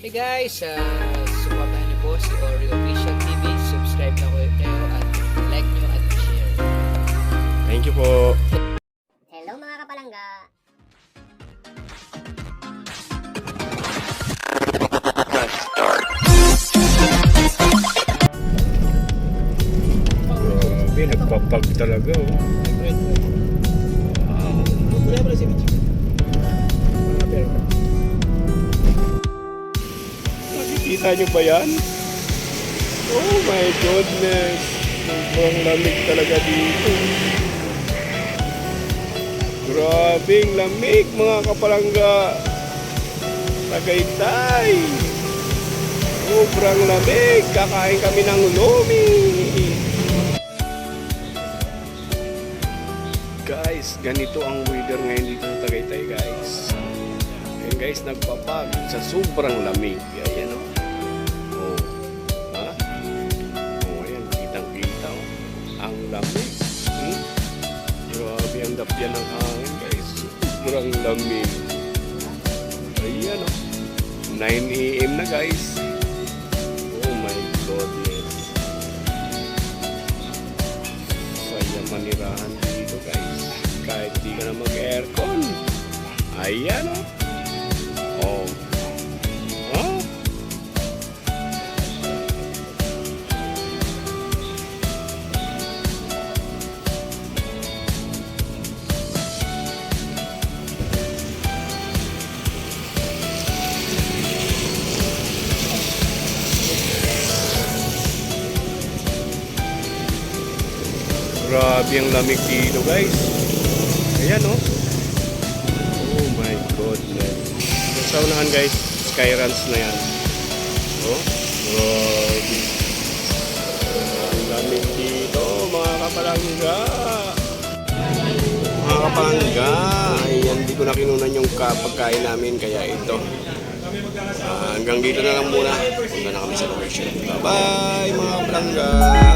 Hey guys, uh, supportahan niyo po si Oreo Official TV. Subscribe na kayo kayo at like niyo at share. Thank you po. Hello mga kapalangga! Grabe, nagpapag talaga. Oh. Nakikita niyo ba yan? Oh my goodness. Sobrang lamig talaga dito. Grabing lamig mga kapalangga. Tagaytay. Sobrang lamig. Kakain kami ng lumi. Guys, ganito ang weather ngayon dito sa Tagaytay guys. Ayan guys, nagpapag sa sobrang lamig. Ayan Grabe ang dapyan ng hangin guys. Sobrang lamig. Ayan o. 9 a.m. na guys. Oh my goodness. Saya manirahan dito guys. Kahit di ka na mag-aircon. Ayan o. Oh. Grabe ang lamig dito guys. Ayan oh. Oh my goodness. Sa unahan guys, Skyruns na yan. Oh, grabe. Ang lamig dito mga kapalangga. Mga kapalangga, ayan, hindi ko na kinunan yung kapagkain namin kaya ito. Ah, hanggang dito na lang muna. Punta na kami sa location. Bye-bye mga kapalangga.